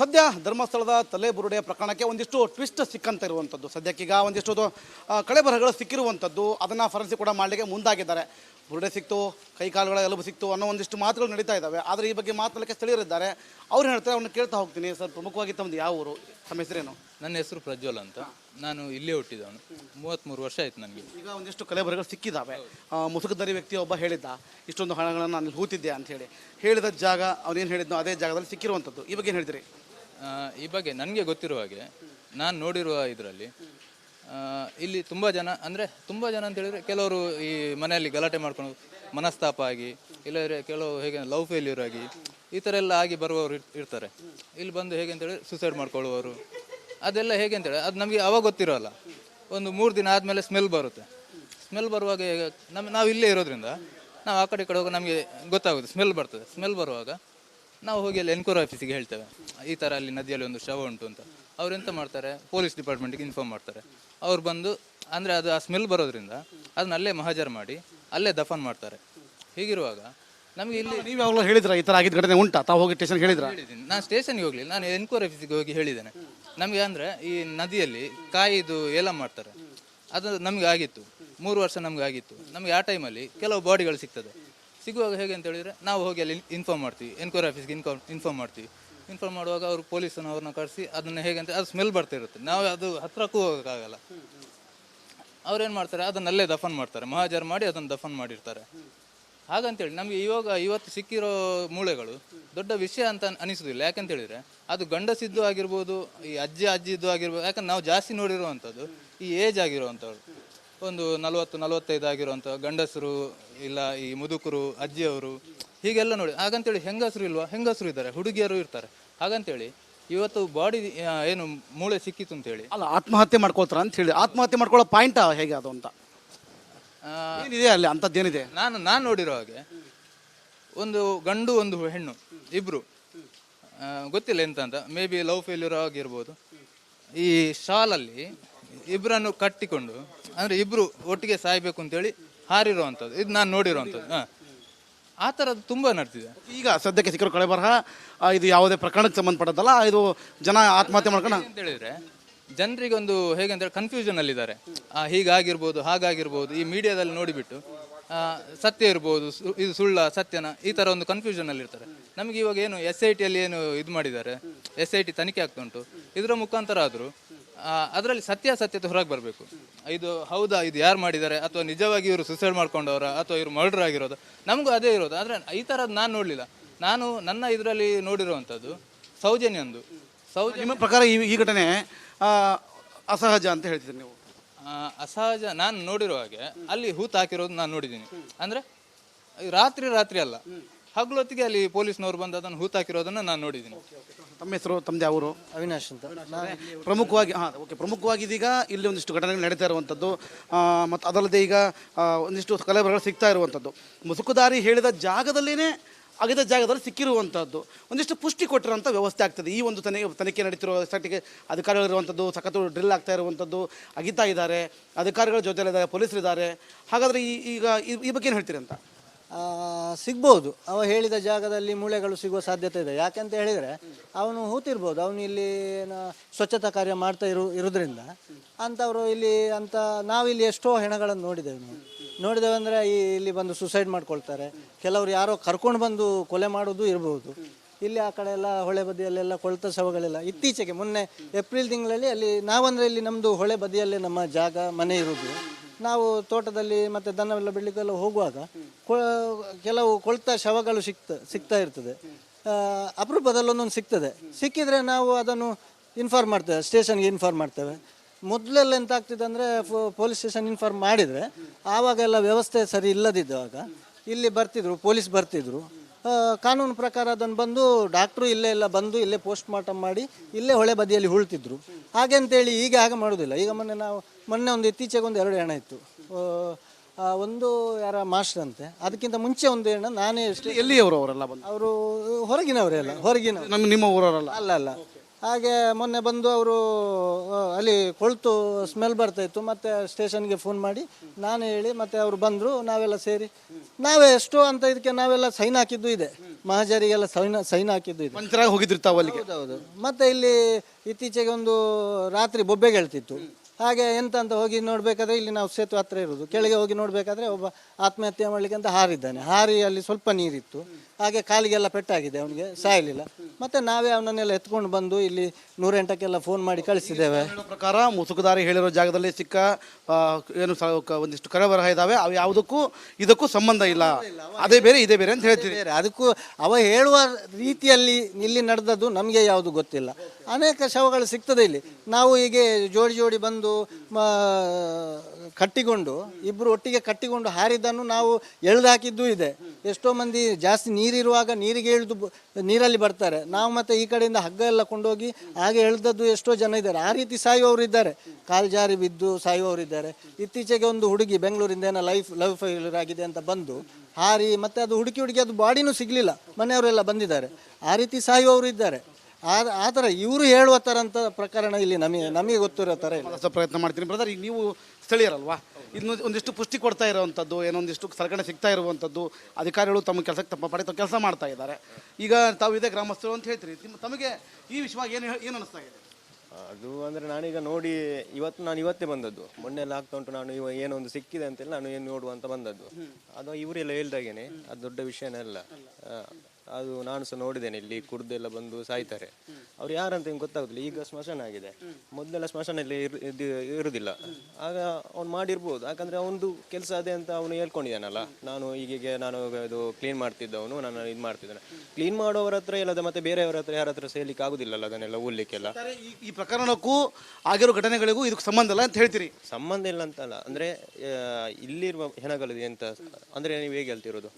ಸದ್ಯ ಧರ್ಮಸ್ಥಳದ ತಲೆಬುರುಡೆ ಪ್ರಕರಣಕ್ಕೆ ಒಂದಿಷ್ಟು ಟ್ವಿಸ್ಟ್ ಸಿಕ್ಕಂತ ಇರುವಂಥದ್ದು ಸದ್ಯಕ್ಕೀಗ ಒಂದಿಷ್ಟು ಕಳೆ ಬರಹಗಳು ಕಳೆಬರಹಗಳು ಸಿಕ್ಕಿರುವಂಥದ್ದು. ಅದನ್ನು ಫರೆನ್ಸಿಕ್ ಕೂಡ ಮಾಡಲಿಕ್ಕೆ ಮುಂದಾಗಿದ್ದಾರೆ. ಬುರುಡೆ ಸಿಕ್ತು ಕೈಕಾಲುಗಳ ಎಲುಬು ಸಿಕ್ತು ಅನ್ನೋ ಒಂದಿಷ್ಟು ಮಾತುಗಳು ನಡೀತಾ ಇದ್ದಾವೆ. ಆದರೆ ಈ ಬಗ್ಗೆ ಮಾತನಾಡಲಿಕ್ಕೆ ಸ್ಥಳೀಯರಿದ್ದಾರೆ. ಅವ್ರು ಹೇಳ್ತಾರೆ ಅವ್ರನ್ನ ಕೇಳ್ತಾ ಹೋಗ್ತೀನಿ. ಸರ್ ಪ್ರಮುಖವಾಗಿ ತಮ್ಮದು ಯಾವ ಊರು? ತಮ್ಮ ಹೆಸರೇನು? ನನ್ನ ಹೆಸರು ಪ್ರಜ್ವಲ್ ಅಂತ. ನಾನು ಇಲ್ಲೇ ಹುಟ್ಟಿದವನು. ಮೂವತ್ತ್ಮೂರು ವರ್ಷ ಆಯ್ತು ನನಗೆ. ಈಗ ಒಂದಿಷ್ಟು ಕಲೆಬರಗಳು ಸಿಕ್ಕಿದ್ದಾವೆ ಮುಸುಕದರಿ ವ್ಯಕ್ತಿ ಒಬ್ಬ ಹೇಳಿದ್ದ ಇಷ್ಟೊಂದು ಹಣಗಳನ್ನು ನಾನು ಹೂತಿದ್ದೆ ಅಂತ ಹೇಳಿ. ಹೇಳಿದ ಜಾಗ ಅವನೇನು ಹೇಳಿದ್ನೋ ಅದೇ ಜಾಗದಲ್ಲಿ ಸಿಕ್ಕಿರುವಂಥದ್ದು. ಈ ಬಗ್ಗೆ ಏನು ಈ ಬಗ್ಗೆ ನನಗೆ ಗೊತ್ತಿರುವ ಹಾಗೆ ನಾನು ನೋಡಿರುವ ಇದರಲ್ಲಿ ಇಲ್ಲಿ ತುಂಬ ಜನ, ಅಂದರೆ ತುಂಬ ಜನ ಅಂತ ಹೇಳಿದ್ರೆ ಕೆಲವರು ಈ ಮನೆಯಲ್ಲಿ ಗಲಾಟೆ ಮಾಡ್ಕೊಂಡು ಮನಸ್ತಾಪ ಆಗಿ, ಇಲ್ಲದ್ರೆ ಕೆಲವು ಹೇಗೆ ಲವ್ ಫೇಲ್ಯೂರ್ ಆಗಿ, ಈ ಥರ ಎಲ್ಲ ಆಗಿ ಬರುವವರು ಇರ್- ಇರ್ತಾರೆ. ಇಲ್ಲಿ ಬಂದು ಹೇಗೆ ಅಂತ ಹೇಳಿದ್ರೆ ಸುಸೈಡ್ ಮಾಡ್ಕೊಳ್ಳುವವರು. ಅದೆಲ್ಲ ಹೇಗೆ ಅಂತ ಹೇಳಿ ಅದು ನಮಗೆ ಅವಾಗ ಗೊತ್ತಿರೋಲ್ಲ. ಒಂದು ಮೂರು ದಿನ ಆದಮೇಲೆ ಸ್ಮೆಲ್ ಬರುತ್ತೆ. ಸ್ಮೆಲ್ ಬರುವಾಗ ನಮ್ಮ ನಾವು ಇಲ್ಲೇ ಇರೋದ್ರಿಂದ, ನಾವು ಆ ಕಡೆ ಈ ಕಡೆ ಹೋಗಿ ನಮಗೆ ಗೊತ್ತಾಗುತ್ತೆ ಸ್ಮೆಲ್ ಬರ್ತದೆ. ಸ್ಮೆಲ್ ಬರುವಾಗ ನಾವು ಹೋಗಿ ಅಲ್ಲಿ ಎನ್ಕ್ವೈರಿ ಆಫೀಸಿಗೆ ಹೇಳ್ತೇವೆ. ಈ ಥರ ಅಲ್ಲಿ ನದಿಯಲ್ಲಿ ಒಂದು ಶವ ಉಂಟು ಅಂತ. ಅವ್ರು ಎಂತ ಮಾಡ್ತಾರೆ? ಪೊಲೀಸ್ ಡಿಪಾರ್ಟ್ಮೆಂಟಿಗೆ ಇನ್ಫಾರ್ಮ್ ಮಾಡ್ತಾರೆ. ಅವ್ರು ಬಂದು ಅಂದರೆ ಅದು ಆ ಸ್ಮೆಲ್ ಬರೋದ್ರಿಂದ ಅದನ್ನ ಅಲ್ಲೇ ಮಹಾಜರ್ ಮಾಡಿ ಅಲ್ಲೇ ದಫನ್ ಮಾಡ್ತಾರೆ. ಹೀಗಿರುವಾಗ ನಮಗೆ ಇಲ್ಲಿ ನೀವು ಯಾವಾಗಲೂ ಹೇಳಿದ್ರ ಈ ಥರ ಆಗಿದ್ದ ಘಟನೆ ಉಂಟಾ? ತಾವು ಹೋಗಿ ಸ್ಟೇಷನ್ ಹೇಳಿದ್ರೆ? ಹೇಳಿದ್ದೀನಿ. ನಾನು ಸ್ಟೇಷನ್ಗೆ ಹೋಗ್ಲಿಲ್ಲ. ನಾನು ಎನ್ಕ್ವೈರಿ ಆಫೀಸಿಗೆ ಹೋಗಿ ಹೇಳಿದ್ದೇನೆ. ನಮಗೆ ಅಂದರೆ ಈ ನದಿಯಲ್ಲಿ ಕಾಯಿದು ಏಲ ಮಾಡ್ತಾರೆ. ಅದು ನಮಗೆ ಆಗಿತ್ತು. ಮೂರು ವರ್ಷ ನಮಗೆ ಆಗಿತ್ತು. ನಮಗೆ ಆ ಟೈಮಲ್ಲಿ ಕೆಲವು ಬಾಡಿಗಳು ಸಿಗ್ತದೆ. ಸಿಗುವಾಗ ಹೇಗೆ ಅಂತ ಹೇಳಿದರೆ, ನಾವು ಹೋಗಿ ಅಲ್ಲಿ ಇನ್ಫಾರ್ಮ್ ಮಾಡ್ತೀವಿ ಎನ್ಕ್ವೈರಿ ಆಫೀಸ್ಗೆ ಇನ್ಫಾರ್ಮ್ ಇನ್ಫಾರ್ಮ್ ಮಾಡ್ತೀವಿ. ಇನ್ಫಾರ್ಮ್ ಮಾಡುವಾಗ ಅವರು ಪೊಲೀಸನ್ನು ಅವ್ರನ್ನ ಕರೆಸಿ ಅದನ್ನು ಹೇಗೆ ಅಂತ, ಅದು ಸ್ಮೆಲ್ ಬರ್ತಾ ಇರುತ್ತೆ. ನಾವು ಅದು ಹತ್ರಕ್ಕೂ ಹೋಗೋಕ್ಕಾಗಲ್ಲ. ಅವ್ರೇನು ಮಾಡ್ತಾರೆ, ಅದನ್ನಲ್ಲೇ ದಫನ್ ಮಾಡ್ತಾರೆ. ಮಹಾಜರ್ ಮಾಡಿ ಅದನ್ನು ದಫನ್ ಮಾಡಿರ್ತಾರೆ. ಹಾಗಂತೇಳಿ ನಮಗೆ ಇವಾಗ ಇವತ್ತು ಸಿಕ್ಕಿರೋ ಮೂಳೆಗಳು ದೊಡ್ಡ ವಿಷಯ ಅಂತ ಅನಿಸೋದಿಲ್ಲ. ಯಾಕಂತ ಹೇಳಿದ್ರೆ, ಅದು ಗಂಡಸಿದ್ದು ಆಗಿರ್ಬೋದು, ಈ ಅಜ್ಜಿ ಅಜ್ಜಿದ್ದು ಆಗಿರ್ಬೋದು, ಯಾಕಂದ್ರೆ ನಾವು ಜಾಸ್ತಿ ನೋಡಿರುವಂಥದ್ದು, ಈ ಏಜ್ ಆಗಿರುವಂಥವ್ರು. ಒಂದು ನಲವತ್ತು ನಲವತ್ತೈದು ಆಗಿರುವಂಥ ಗಂಡಸರು ಇಲ್ಲ ಈ ಮುದುಕರು ಅಜ್ಜಿಯವರು ಹೀಗೆಲ್ಲ ನೋಡಿ. ಹಾಗಂತೇಳಿ ಹೆಂಗಸರು ಇಲ್ವಾ? ಹೆಂಗಸರು ಇದ್ದಾರೆ ಹುಡುಗಿಯರು ಇರ್ತಾರೆ. ಹಾಗಂತೇಳಿ ಇವತ್ತು ಬಾಡಿ ಏನು ಮೂಳೆ ಸಿಕ್ಕಿತ್ತು ಅಂತೇಳಿ. ಅಲ್ಲ ಆತ್ಮಹತ್ಯೆ ಮಾಡ್ಕೊಳ್ತಾರ ಅಂತ ಹೇಳಿ. ಆತ್ಮಹತ್ಯೆ ಮಾಡ್ಕೊಳ್ಳೋ ಪಾಯಿಂಟ್ ಹೇಗೆ ಅದು ಅಂತ? ಇದೆ ಏನಿದೆ ಅಲ್ಲಿ ಅಂಥದ್ದೇನಿದೆ? ನಾನು ನಾನು ನೋಡಿರೋ ಹಾಗೆ ಒಂದು ಗಂಡು ಒಂದು ಹೆಣ್ಣು ಇಬ್ರು. ಗೊತ್ತಿಲ್ಲ ಎಂತ ಅಂತ ಮೇ ಬಿ ಲವ್ ಫೇಲ್ಯೂರ್ ಆಗಿರ್ಬೋದು. ಈ ಶಾಲಲ್ಲಿ ಇಬ್ಬರನ್ನು ಕಟ್ಟಿಕೊಂಡು ಅಂದ್ರೆ ಇಬ್ರು ಒಟ್ಟಿಗೆ ಸಾಯ್ಬೇಕು ಅಂತೇಳಿ ಹಾರಿರುವಂಥದ್ದು ಇದು ನಾನು ನೋಡಿರುವಂಥದ್ದು ಹಾಂ. ಆ ಥರದ್ದು ತುಂಬ ನಡೆದಿದೆ ಈಗ ಸದ್ಯಕ್ಕೆ ಸಿಕ್ಕರು ಕಳೆ ಬರಹ ಆ, ಇದು ಯಾವುದೇ ಪ್ರಕರಣಕ್ಕೆ ಸಂಬಂಧಪಟ್ಟದ್ದಲ್ಲ ಇದು ಜನ ಆತ್ಮಹತ್ಯೆ ಮಾಡ್ಕೊಂಡು ಅಂತ ಹೇಳಿದ್ರೆ ಜನರಿಗೆ ಒಂದು ಹೇಗೆ ಅಂದ್ರೆ ಕನ್ಫ್ಯೂಷನ್ ಅಲ್ಲಿದ್ದಾರೆ. ಆ, ಹೀಗಾಗಿರ್ಬೋದು ಹಾಗಾಗಿರ್ಬೋದು ಈ ಮೀಡಿಯಾದಲ್ಲಿ ನೋಡಿಬಿಟ್ಟು ಆ, ಸತ್ಯ ಇರ್ಬೋದು ಸು- ಇದು ಸುಳ್ಳ ಸತ್ಯನ ಈ ತರ ಒಂದು ಕನ್ಫ್ಯೂಷನ್ ಅಲ್ಲಿ ಇರ್ತಾರೆ ನಮಗೆ ಇವಾಗ ಏನು ಎಸ್ ಐ ಟಿಯಲ್ಲಿ ಏನು ಇದು ಮಾಡಿದ್ದಾರೆ ಎಸ್ ಐ ಟಿ ತನಿಖೆ ಆಗ್ತಾ ಉಂಟು. ಇದರ ಮುಖಾಂತರ ಆದರೂ ಅದರಲ್ಲಿ ಸತ್ಯ ಸತ್ಯತೆ ಹೊರಗೆ ಬರಬೇಕು. ಇದು ಹೌದಾ ಇದು ಯಾರು ಮಾಡಿದ್ದಾರೆ? ಅಥವಾ ನಿಜವಾಗಿ ಇವರು ಸುಸೈಡ್ ಮಾಡ್ಕೊಂಡವರ? ಅಥವಾ ಇವರು ಮರ್ಡರ್ ಆಗಿರೋದು? ನಮಗೂ ಅದೇ ಇರೋದು. ಆದರೆ ಈ ಥರದ್ದು ನಾನು ನೋಡಲಿಲ್ಲ. ನಾನು ನನ್ನ ಇದರಲ್ಲಿ ನೋಡಿರುವಂಥದ್ದು ಸೌಜನ್ಯಂದು ಸೌಜನ್ಯ ನಿಮ್ಮ ಪ್ರಕಾರ ಈ ಈ ಘಟನೆ ಅಸಹಜ ಅಂತ ಹೇಳ್ತೀರಿ ನೀವು? ಅಸಹಜ ನಾನು ನೋಡಿರೋ ಹಾಗೆ ಅಲ್ಲಿ ಹೂತ್ ಹಾಕಿರೋದು ನಾನು ನೋಡಿದ್ದೀನಿ. ಅಂದರೆ ರಾತ್ರಿ ರಾತ್ರಿ ಅಲ್ಲ. ಹಗಲೊತ್ತಿಗೆ ಅಲ್ಲಿ ಪೊಲೀಸ್ನವರು ಬಂದು ಅದನ್ನು ಹೂತಾಕಿರೋದನ್ನು ನಾನು ನೋಡಿದ್ದೀನಿ. ತಮ್ಮ ಹೆಸರು ತಮ್ಮದೇ ಅವರು ಊರು ಅವಿನಾಶ್ ಅಂತ ಪ್ರಮುಖವಾಗಿ ಹಾಂ ಓಕೆ. ಪ್ರಮುಖವಾಗಿ ಇದೀಗ ಇಲ್ಲಿ ಒಂದಿಷ್ಟು ಘಟನೆಗಳು ನಡೀತಾ ಇರುವಂಥದ್ದು. ಮತ್ತು ಅದಲ್ಲದೆ ಈಗ ಆ, ಒಂದಿಷ್ಟು ಕಲೆಬರಗಳು ಸಿಗ್ತಾ ಇರುವಂಥದ್ದು. ಮುಸುಕುದಾರಿ ಹೇಳಿದ ಜಾಗದಲ್ಲೇ ಅಗಿದ ಜಾಗದಲ್ಲಿ ಸಿಕ್ಕಿರುವಂಥದ್ದು. ಒಂದಿಷ್ಟು ಪುಷ್ಟಿ ಕೊಟ್ಟಿರುವಂಥ ವ್ಯವಸ್ಥೆ ಆಗ್ತದೆ. ಈ ಒಂದು ತನಿಖೆ ತನಿಖೆ ನಡೀತಿರೋ ಸಟ್ಟಿಗೆ ಅಧಿಕಾರಿಗಳಿರುವಂಥದ್ದು ಸಖತ್ತು ಡ್ರಿಲ್ ಆಗ್ತಾ ಇರುವಂಥದ್ದು ಅಗಿತಾ ಇದ್ದಾರೆ ಅಧಿಕಾರಿಗಳ ಜೊತೆಲಿದ್ದಾರೆ ಪೊಲೀಸರಿದ್ದಾರೆ. ಹಾಗಾದರೆ ಈ ಈಗ ಈ- ಈ ಬಗ್ಗೆ ಏನು ಹೇಳ್ತೀರಿ ಅಂತ? ಸಿಗ್ಬೋದು. ಅವ ಹೇಳಿದ ಜಾಗದಲ್ಲಿ ಮೂಳೆಗಳು ಸಿಗುವ ಸಾಧ್ಯತೆ ಇದೆ. ಯಾಕೆಂತ ಹೇಳಿದರೆ, ಅವನು ಹೂತಿರ್ಬೋದು. ಅವನು ಇಲ್ಲಿ ಸ್ವಚ್ಛತಾ ಕಾರ್ಯ ಮಾಡ್ತಾ ಇರು, ಇರೋದ್ರಿಂದ. ಅಂಥವರು ಇಲ್ಲಿ ಅಂತ, ನಾವಿಲ್ಲಿ ಎಷ್ಟೋ ಹೆಣಗಳನ್ನು ನೋಡಿದ್ದೇವೆ ನಾವು. ಅಂದರೆ ಈ, ಇಲ್ಲಿ ಬಂದು ಸುಸೈಡ್ ಮಾಡ್ಕೊಳ್ತಾರೆ. ಕೆಲವರು ಯಾರೋ ಕರ್ಕೊಂಡು ಬಂದು ಕೊಲೆ ಮಾಡೋದು ಇರ್ಬೋದು. ಇಲ್ಲಿ ಆ ಕಡೆ ಎಲ್ಲ ಹೊಳೆ ಬದಿಯಲ್ಲೆಲ್ಲ ಕೊಳ್ತ ಶವಗಳೆಲ್ಲ ಇತ್ತೀಚೆಗೆ, ಮೊನ್ನೆ ಏಪ್ರಿಲ್ ತಿಂಗಳಲ್ಲಿ ಅಲ್ಲಿ, ನಾವಂದರೆ ಇಲ್ಲಿ ನಮ್ಮದು ಹೊಳೆ ಬದಿಯಲ್ಲೇ ನಮ್ಮ ಜಾಗ, ಮನೆ ಇರೋದು ನಾವು ತೋಟದಲ್ಲಿ ಮತ್ತು ದನವೆಲ್ಲ ಬೆಳಿಗ್ಗೆಲ್ಲ ಹೋಗುವಾಗ ಕೆಲವು ಕೊಳ್ತ ಶವಗಳು ಸಿಕ್ತ, ಸಿಗ್ತಾ ಇರ್ತದೆ. ಅಪರೂಪದಲ್ಲಿ ಒಂದೊಂದು ಸಿಗ್ತದೆ. ಸಿಕ್ಕಿದರೆ ನಾವು ಅದನ್ನು ಇನ್ಫಾರ್ಮ್ ಮಾಡ್ತೇವೆ, ಸ್ಟೇಷನ್ಗೆ ಇನ್ಫಾರ್ಮ್ ಮಾಡ್ತೇವೆ. ಮೊದಲೆಲ್ಲ ಎಂತ ಆಗ್ತಿದೆ ಅಂದರೆ ಪೊಲೀಸ್ ಸ್ಟೇಷನ್ ಇನ್ಫಾರ್ಮ್ ಮಾಡಿದರೆ ಆವಾಗೆಲ್ಲ ವ್ಯವಸ್ಥೆ ಸರಿ ಇಲ್ಲದಿದ್ದಾಗ ಇಲ್ಲಿ ಬರ್ತಿದ್ರು, ಪೊಲೀಸ್ ಬರ್ತಿದ್ರು. ಕಾನೂನು ಪ್ರಕಾರ ಅದನ್ನು ಬಂದು ಡಾಕ್ಟ್ರು ಇಲ್ಲೇ ಇಲ್ಲ, ಬಂದು ಇಲ್ಲೇ ಪೋಸ್ಟ್ ಮಾರ್ಟಮ್ ಮಾಡಿ ಇಲ್ಲೇ ಹೊಳೆ ಬದಿಯಲ್ಲಿ ಉಳ್ತಿದ್ರು. ಹಾಗೆ ಅಂತೇಳಿ ಈಗ ಹಾಗೆ ಮಾಡೋದಿಲ್ಲ. ಈಗ ಮೊನ್ನೆ ನಾವು, ಮೊನ್ನೆ ಒಂದು ಇತ್ತೀಚೆಗೆ ಒಂದು ಎರಡು ಹೆಣ ಇತ್ತು. ಆ, ಒಂದು ಯಾರ ಮಾಸ್ಟರ್ ಅಂತೆ ಅದಕ್ಕಿಂತ ಮುಂಚೆ ಒಂದು ಏನ ನಾನೇ ಎಷ್ಟು ಎಲ್ಲಿಯವರು ಅವರೆಲ್ಲ ಬಂದು? ಅವರು ಹೊರಗಿನವರೇ ಅಲ್ಲ ಹೊರಗಿನ ನಮ್ಮ ನಿಮ್ಮ ಊರವರಲ್ಲ? ಅಲ್ಲ ಅಲ್ಲ. ಹಾಗೆ ಮೊನ್ನೆ ಬಂದು ಅವರು ಅಲ್ಲಿ ಕೊಳ್ತು ಸ್ಮೆಲ್ ಬರ್ತಾ ಇತ್ತು. ಮತ್ತೆ ಸ್ಟೇಷನ್ಗೆ ಫೋನ್ ಮಾಡಿ ನಾನು ಹೇಳಿ ಮತ್ತೆ ಅವರು ಬಂದರು ನಾವೆಲ್ಲ ಸೇರಿ. ನಾವೇ ಎಷ್ಟು ಅಂತ ಇದಕ್ಕೆ ನಾವೆಲ್ಲ ಸೈನ್ ಹಾಕಿದ್ದು ಇದೆ. ಮಹಾಜರಿಗೆಲ್ಲ ಸೈನ್ ಸೈನ್ ಹಾಕಿದ್ದು ಇದೆ. ಹೋಗಿದ್ರು ತಾವಲ್ಲಿ ತಾವು ಅಲ್ಲಿಗೆ? ಹೌದೌದು. ಮತ್ತೆ ಇಲ್ಲಿ ಇತ್ತೀಚೆಗೆ ಒಂದು ರಾತ್ರಿ ಬೊಬ್ಬೆ ಗೆಳ್ತಿತ್ತು ಹಾಗೆ ಎಂತ ಅಂತ ಹೋಗಿ ನೋಡಬೇಕಾದ್ರೆ ಇಲ್ಲಿ ನಾವು ಸೇತುವೆ ಹತ್ರ ಇರೋದು. ಕೆಳಗೆ ಹೋಗಿ ನೋಡಬೇಕಾದ್ರೆ ಒಬ್ಬ ಆತ್ಮಹತ್ಯೆ ಮಾಡ್ಲಿಕ್ಕೆ ಅಂತ ಹಾರಿದ್ದಾನೆ. ಹಾರಿ ಅಲ್ಲಿ ಸ್ವಲ್ಪ ನೀರಿತ್ತು. ಹಾಗೆ ಕಾಲಿಗೆಲ್ಲ ಪೆಟ್ಟಾಗಿದೆ ಅವನಿಗೆ, ಸಾಯಲಿಲ್ಲ. ಮತ್ತೆ ನಾವೇ ಅವನನ್ನೆಲ್ಲ ಎತ್ಕೊಂಡು ಬಂದು ಇಲ್ಲಿ ನೂರೆಂಟಕ್ಕೆಲ್ಲ ಫೋನ್ ಮಾಡಿ ಕಳಿಸಿದ್ದೇವೆ. ಹೇಳೋ ಪ್ರಕಾರ ಮುಸುಕುದಾರಿ ಹೇಳಿರೋ ಜಾಗದಲ್ಲಿ ಸಿಕ್ಕ ಆ, ಏನು ಸ- ಕ- ಒಂದಿಷ್ಟು ಕರೆ ಬರಹ ಇದಾವೆ. ಅವು ಯಾವುದಕ್ಕೂ ಇದಕ್ಕೂ ಸಂಬಂಧ ಇಲ್ಲ. ಅದೇ ಬೇರೆ ಇದೇ ಬೇರೆ ಅಂತ ಹೇಳ್ತೀವಿ ಬೇರೆ. ಅದಕ್ಕೂ ಅವ ಹೇಳುವ ರೀತಿಯಲ್ಲಿ ಇಲ್ಲಿ ನಡೆದದ್ದು ನಮಗೆ ಯಾವುದು ಗೊತ್ತಿಲ್ಲ. ಅನೇಕ ಶವಗಳು ಸಿಗ್ತದೆ ಇಲ್ಲಿ. ನಾವು ಹೀಗೆ ಜೋಡಿ ಜೋಡಿ ಬಂದು ಮ- ಕಟ್ಟಿಕೊಂಡು ಇಬ್ಬರು ಒಟ್ಟಿಗೆ ಕಟ್ಟಿಕೊಂಡು ಹಾರಿದ್ದನ್ನು ನಾವು ಎಳ್ದು ಹಾಕಿದ್ದೂ ಇದೆ. ಎಷ್ಟೋ ಮಂದಿ ಜಾಸ್ತಿ ನೀರಿರುವಾಗ ನೀರಿಗೆ ಇಳಿದು ಬ- ನೀರಲ್ಲಿ ಬರ್ತಾರೆ. ನಾವು ಮತ್ತೆ ಈ ಕಡೆಯಿಂದ ಹಗ್ಗ ಎಲ್ಲ ಕೊಂಡೋಗಿ ಹಾಗೆ ಎಳ್ದದ್ದು ಎಷ್ಟೋ ಜನ ಇದ್ದಾರೆ. ಆ ರೀತಿ ಸಾಯುವವರು ಇದ್ದಾರೆ. ಕಾಲು ಜಾರಿ ಬಿದ್ದು ಸಾಯುವವರು ಇದ್ದಾರೆ. ಇತ್ತೀಚೆಗೆ ಒಂದು ಹುಡುಗಿ ಬೆಂಗಳೂರಿಂದ ಏನೋ ಲೈಫ್, ಲವ್ ಫೈಲರ್ ಆಗಿದೆ ಅಂತ ಬಂದು ಹಾರಿ, ಮತ್ತೆ ಅದು ಹುಡುಕಿ ಹುಡುಕಿ ಅದು ಬಾಡಿನೂ ಸಿಗಲಿಲ್ಲ. ಮನೆಯವರೆಲ್ಲ ಬಂದಿದ್ದಾರೆ. ಆ ರೀತಿ ಸಾಯುವವರು ಇದ್ದಾರೆ. ಆ ಆ ಥರ ಇವರು ಹೇಳುವ ಥರ ಅಂತ ಪ್ರಕರಣ ಇಲ್ಲಿ ನಮಗೆ ನಮಗೆ ಗೊತ್ತಿರೋ ಥರ ಇಲ್ಲ. ಸ್ವಲ್ಪ ಪ್ರಯತ್ನ ಮಾಡ್ತೀನಿ. ಬ್ರದರ್ ಈಗ ನೀವು ಸ್ಥಳೀಯರಲ್ವಾ? ಇನ್ನು ಒಂದಿಷ್ಟು ಪುಷ್ಟಿ ಕೊಡ್ತಾ ಇರುವಂಥದ್ದು ಏನೊಂದಿಷ್ಟು ಸರ್ಕಾರ ಸಿಗ್ತಾ ಇರುವಂಥದ್ದು ಅಧಿಕಾರಿಗಳು ತಮ್ಮ ಕೆಲಸಕ್ಕೆ ತಮ್ಮ ಪಡೆ ಕೆಲಸ ಮಾಡ್ತಾ ಇದ್ದಾರೆ. ಈಗ ತಾವು ಇದೇ ಗ್ರಾಮಸ್ಥರು ಅಂತ ಹೇಳ್ತೀರಿ. ನಿಮ್ಮ ತಮಗೆ ಈ ವಿಷಯ ಏನು ಏನು ಅನಿಸ್ತಾ ಇದೆ ಅದು ಅಂದರೆ ನಾನೀಗ ನೋಡಿ ಇವತ್ತು ನಾನು ಇವತ್ತೇ ಬಂದದ್ದು. ಮೊನ್ನೆ ಎಲ್ಲ ಆಗ್ತಾ ಉಂಟು ನಾನು ಇವ ಏನೋ ಒಂದು ಸಿಕ್ಕಿದೆ ಅಂತೇಳಿ ನಾನು ಏನು ನೋಡುವಂತ ಬಂದದ್ದು. ಅದು ಇವರೆಲ್ಲ ಹೇಳ್ದಾಗೇನೆ ಅದು ದೊಡ್ಡ ವಿಷಯನೇ ಅಲ್ಲ. ಅದು ನಾನು ಸಹ ನೋಡಿದ್ದೇನೆ ಇಲ್ಲಿ ಕುಡ್ದೆಲ್ಲ ಬಂದು ಸಾಯ್ತಾರೆ. ಅವ್ರು ಯಾರಂತ ಹಿಂಗೆ ಗೊತ್ತಾಗುದಿಲ್ಲ ಈಗ ಸ್ಮಶಾನ ಆಗಿದೆ. ಮೊದಲೆಲ್ಲ ಸ್ಮಶಾನಲ್ಲಿ ಇರ್ ಇದು ಇರುವುದಿಲ್ಲ ಆಗ ಅವ್ನು ಮಾಡಿರ್ಬೋದು ಯಾಕಂದ್ರೆ ಅವನದು ಕೆಲಸ ಅದೇ ಅಂತ ಅವನು ಹೇಳ್ಕೊಂಡಿದ್ದಾನಲ್ಲ. ನಾನು ಈಗೀಗೆ ನಾನು ಇದು ಕ್ಲೀನ್ ಮಾಡ್ತಿದ್ದವನು ನಾನು ಇದು ಮಾಡ್ತಿದ್ದಾನೆ. ಕ್ಲೀನ್ ಮಾಡೋವ್ರ ಹತ್ರ ಇಲ್ಲದ ಮತ್ತೆ ಬೇರೆಯವರ ಹತ್ರ ಯಾರ ಹತ್ರ ಸೇರ್ಲಿಕ್ಕೆ ಆಗುದಿಲ್ಲಲ್ಲ ಅದನ್ನೆಲ್ಲ ಊರ್ಲಿಕ್ಕೆಲ್ಲ. ಒಟ್ಟಾರೆ ಈ ಈ ಪ್ರಕರಣಕ್ಕೂ ಆಗಿರೋ ಘಟನೆಗಳಿಗೂ ಇದಕ್ಕೆ ಸಂಬಂಧ ಇಲ್ಲ ಅಂತ ಹೇಳ್ತೀರಿ? ಸಂಬಂಧ ಇಲ್ಲ ಅಂತಲ್ಲ ಅಂದ್ರೆ ಆ, ಇಲ್ಲಿರುವ ಹೆಣಗಳು ಎಂತ ಅಂದ್ರೆ ನೀವು ಹೇಗೆ ಹೇಳ್ತಿರೋದು?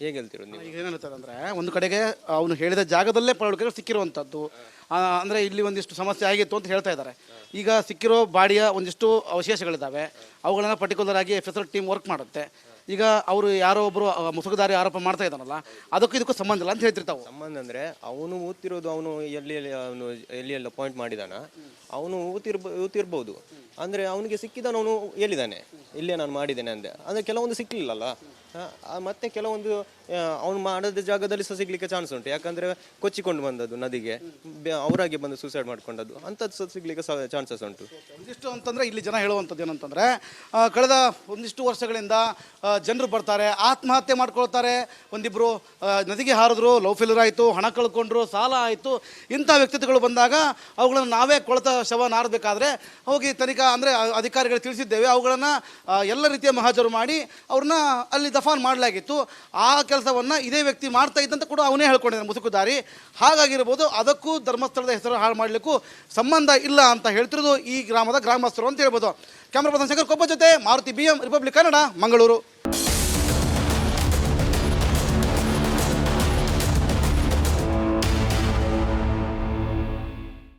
ಹೇಗೆ ಹೇಳ್ತಿರೋ ನೀವು? ಈಗ ಏನು ಹೇಳ್ತಾರೆ ಅಂದರೆ ಒಂದು ಕಡೆಗೆ ಅವನು ಹೇಳಿದ ಜಾಗದಲ್ಲೇ ಪಳವಳಿಕೆಗಳು ಸಿಕ್ಕಿರುವಂಥದ್ದು. ಆ, ಅಂದ್ರೆ ಇಲ್ಲಿ ಒಂದಿಷ್ಟು ಸಮಸ್ಯೆ ಆಗಿತ್ತು ಅಂತ ಹೇಳ್ತಾ ಇದ್ದಾರೆ. ಈಗ ಸಿಕ್ಕಿರೋ ಬಾಡಿಯ ಒಂದಿಷ್ಟು ಅವಶೇಷಗಳಿದ್ದಾವೆ ಅವುಗಳನ್ನು ಪರ್ಟಿಕ್ಯುಲರ್ ಆಗಿ ಎಫ್ ಎಸ್ ಟೀಮ್ ವರ್ಕ್ ಮಾಡುತ್ತೆ. ಈಗ ಅವರು ಯಾರೋ ಒಬ್ಬರು ಮುಸುಗುದಾರಿ ಆರೋಪ ಮಾಡ್ತಾ ಇದ್ದಾನಲ್ಲ ಅದಕ್ಕೂ ಇದಕ್ಕೂ ಸಂಬಂಧ ಇಲ್ಲ ಅಂತ ಹೇಳ್ತಿರ್ತಾವೆ. ಸಂಬಂಧ ಅಂದ್ರೆ ಅವನು ಊತಿರೋದು ಅವನು ಎಲ್ಲಿ ಎಲ್ಲಿ ಅವನು ಎಲ್ಲಿ ಎಲ್ಲ ಪಾಯಿಂಟ್ ಮಾಡಿದಾನ ಅವನು ಊತಿರ್ಬ ಊತಿರ್ಬೋದು. ಅಂದ್ರೆ ಅವನಿಗೆ ಸಿಕ್ಕಿದ ಅವನು ಹೇಳಿದಾನೆ ಇಲ್ಲೇ ನಾನು ಮಾಡಿದ್ದೇನೆ ಅಂದೆ. ಅಂದ್ರೆ ಕೆಲವೊಂದು ಸಿಕ್ಕಲಿಲ್ಲಲ್ಲ ಮತ್ತೆ ಕೆಲವೊಂದು ಅವನು ಮಾಡದ ಜಾಗದಲ್ಲಿ ಸಹ ಸಿಗ್ಲಿಕ್ಕೆ ಚಾನ್ಸ್ ಉಂಟು. ಯಾಕಂದ್ರೆ ಕೊಚ್ಚಿಕೊಂಡು ಬಂದದ್ದು ನದಿಗೆ. ಅವರಾಗಿ ಬಂದು ಸೂಸೈಡ್ ಮಾಡ್ಕೊಂಡದ್ದು. ಅಂಥದ್ದು ಸಹ ಸಿಗ್ಲಿಕ್ಕೆ ಚಾನ್ಸಸ್ ಉಂಟು. ಒಂದಿಷ್ಟು ಅಂತಂದ್ರೆ ಇಲ್ಲಿ ಜನ ಹೇಳುವಂಥದ್ದು ಏನಂತಂದ್ರೆ ಕಳೆದ ಒಂದಿಷ್ಟು ವರ್ಷಗಳಿಂದ ಜನರು ಬರ್ತಾರೆ, ಆತ್ಮಹತ್ಯೆ ಮಾಡ್ಕೊಳ್ತಾರೆ. ಒಂದಿಬ್ರು ನದಿಗೆ ಹಾರಿದ್ರು, ಲವ್ ಫೇಲ್ಯೂರ್ ಆಯಿತು, ಹಣ ಕಳ್ಕೊಂಡ್ರು, ಸಾಲ ಆಯಿತು. ಇಂಥ ವ್ಯಕ್ತಿತ್ವಗಳು ಬಂದಾಗ ಅವುಗಳನ್ನು ನಾವೇ ಕೊಳತ ಶವ ನಾರಬೇಕಾದ್ರೆ, ಹೋಗಿ ತನಿಖಾ ಅಂದರೆ ಅಧಿಕಾರಿಗಳು ತಿಳಿಸಿದ್ದೇವೆ. ಅವುಗಳನ್ನು ಎಲ್ಲ ರೀತಿಯ ಮಹಾಜರು ಮಾಡಿ ಅವ್ರನ್ನ ಅಲ್ಲಿ ದಫಾನ್ ಮಾಡಲಾಗಿತ್ತು, ಆ ಕೆಲಸವನ್ನು ಇದೇ ವ್ಯಕ್ತಿ ಮಾಡ್ತಾ ಇದ್ದಂತ ಕೂಡ ಅವನೇ ಹೇಳ್ಕೊಂಡಿದ್ದಾನೆ ಮುಸುಕುದಾರಿ ಹಾಗಾಗಿರ್ಬೋದು ಅದಕ್ಕೂ ಧರ್ಮಸ್ಥಳದ ಹೆಸರು ಹಾಳು ಮಾಡಲಿಕ್ಕೂ ಸಂಬಂಧ ಇಲ್ಲ ಅಂತ ಹೇಳ್ತಿರೋದು ಈ ಗ್ರಾಮದ ಗ್ರಾಮಸ್ಥರು ಅಂತ ಹೇಳ್ಬೋದು. ಕ್ಯಾಮ್ರಾ ಪರ್ಸನ್ ಶಂಕರ್ ಕೊಪ್ಪ ಜೊತೆ, Maruti B M Republic Kannada Mangaluru.